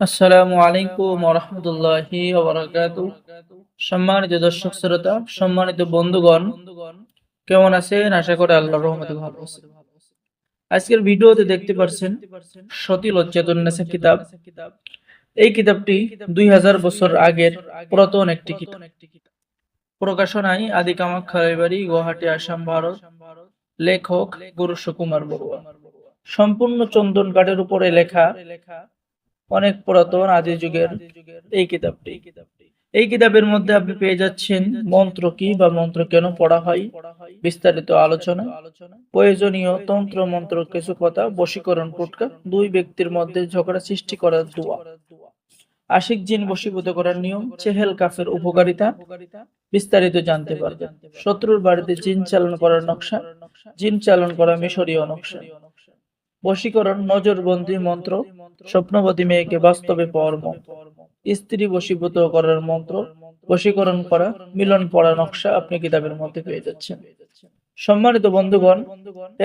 আসসালামু আলাইকুম রহমতুল্লাহি সম্মানিত দর্শক শ্রোতা, সম্মানিত বন্ধুগণ, কেমন আছেন? আশা করি আল্লাহর রহমতে ভালো আছেন। আজকের ভিডিওতে দেখতে পাচ্ছেন সতী কিতাব। এই কিতাবটি দুই হাজার বছর আগের পুরাতন একটি কিতাব। প্রকাশনায় আদি কামাখ্যা গুয়াহাটি, আসাম, ভারত, লেখক গুরু সুকুমার বড়ুয়া। সম্পূর্ণ চন্দন কাঠের উপরে লেখা অনেক পুরাতন আদি যুগের এই কিতাবটি। এই কিতাবের মধ্যে আপনি পেয়ে যাচ্ছেন মন্ত্র কি বা মন্ত্র কেন পড়া হয়, বিস্তারিত আলোচনা। প্রয়োজনীয় তন্ত্র মন্ত্র কিছু কথা, বশীকরণ টোটকা দুই ব্যক্তির মধ্যে ঝগড়া সৃষ্টি করার দোয়া। আশিক জিন বশীভূত করার নিয়ম, চেহেল কাফের উপকারিতা। বিস্তারিত জানতে পারবেন। শত্রুর বাড়িতে জিন চালন করার নকশা, জিন চালন করা মিশরীয় নকশা। বশীকরণ নজরবন্দি মন্ত্র, স্বপ্নবতী মেয়েকে বাস্তবে পাওয়ার স্ত্রী বশীভূত করার মন্ত্র, বশীকরণ করা, মিলন পড়া নকশা আপনি কিতাবের মধ্যে পেয়ে যাচ্ছেন। সম্মানিত বন্ধুগণ,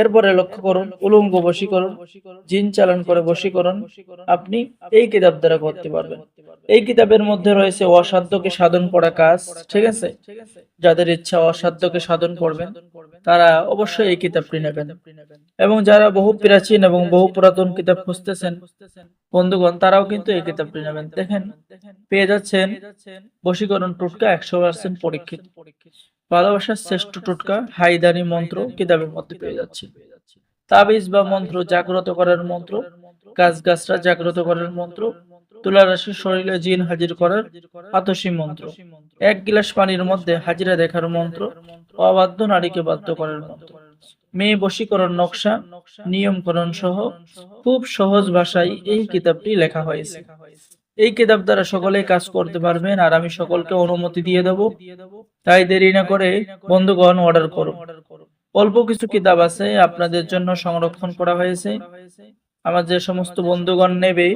এরপরে লক্ষ্য করুন, উলঙ্গ বশীকরণ, জিন চালন করে বশীকরণ, আপনি এই কিতাব দ্বারা করতে পারবেন। এই কিতাবের মধ্যে রয়েছে অসাধ্যকে সাধন করা কাজ, ঠিক আছে? যাদের ইচ্ছা অসাধ্যকে সাধন করবেন তারা অবশ্যই এই কিতাবটি নেবেন। এবং যারা বহু প্রাচীন এবং বহু পুরাতন কিতাব খুঁজতেছেন, বন্ধুগণ, তারাও কিন্তু এই কিতাবটি নেবেন। দেখেন, পেয়ে যাচ্ছেন বশীকরণ টোটকা একশো পার্সেন্ট পরীক্ষিত। ভালোবাসার শ্রেষ্ঠ টোটকা হাইদানি মন্ত্র কিতাবের মধ্যে পেয়ে যাচ্ছে। তাবিজ বা মন্ত্র জাগ্রত করার মন্ত্র, গাছ গাছরা জাগ্রত করার মন্ত্র তুলা রাশির শরীরে জিন হাজির করার আতসী মন্ত্র। এক গিলাস পানির মধ্যে হাজিরা দেখার মন্ত্র, অবাধ্য নারীকে বাধ্য করার মন্ত্র। মেয়ে বশীকরণ নকশা, নিয়মকরণ সহ খুব সহজ ভাষায় এই কিতাবটি লেখা হয়েছে। এই কিতাব দ্বারা সকলেই কাজ করতে পারবেন আর আমি সকলকে অনুমতি দিয়ে দেব। তাই দেরি না করে বন্ধুগণ অর্ডার করুন অল্প কিছু কিতাব আছে, আপনাদের জন্য সংরক্ষণ করা হয়েছে। আমার যে সমস্ত বন্ধুগণ নেবে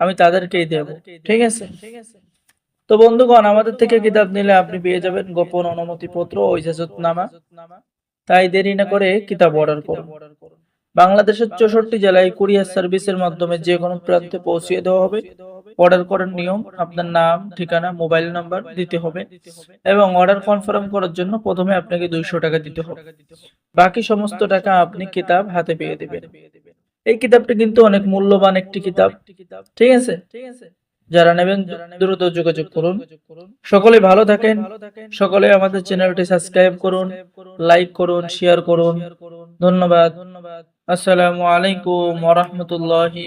আমি তাদেরকেই দেব। ঠিক আছে? তো বন্ধুগণ, আমাদের থেকে কিতাব নিলে আপনি পেয়ে যাবেন গোপন অনুমতি পত্র ও তাই দেরি না করে কিতাব অর্ডার করুন। বাংলাদেশের চৌষট্টি জেলায় কুরিয়ার সার্ভিসের মাধ্যমে যে কোনো প্রান্তে পৌঁছিয়ে দেওয়া হবে। অর্ডার করার নিয়ম, আপনার নাম, ঠিকানা, মোবাইল নাম্বার দিতে হবে এবং অর্ডার কনফার্ম করার জন্য প্রথমে আপনাকে দুইশো টাকা দিতে হবে। বাকি সমস্ত টাকা আপনি কিতাব হাতে পেয়ে দেবেন। এই কিতাবটি কিন্তু অনেক মূল্যবান একটি কিতাব। ঠিক আছে? যারা নেবেন, দ্রুত যোগাযোগ করুন। সকলে ভালো থাকেন। সকলে আমাদের চ্যানেলটি সাবস্ক্রাইব করুন, লাইক করুন, শেয়ার করুন। ধন্যবাদ। আসসালামু আলাইকুম রাহমাতুল্লাহি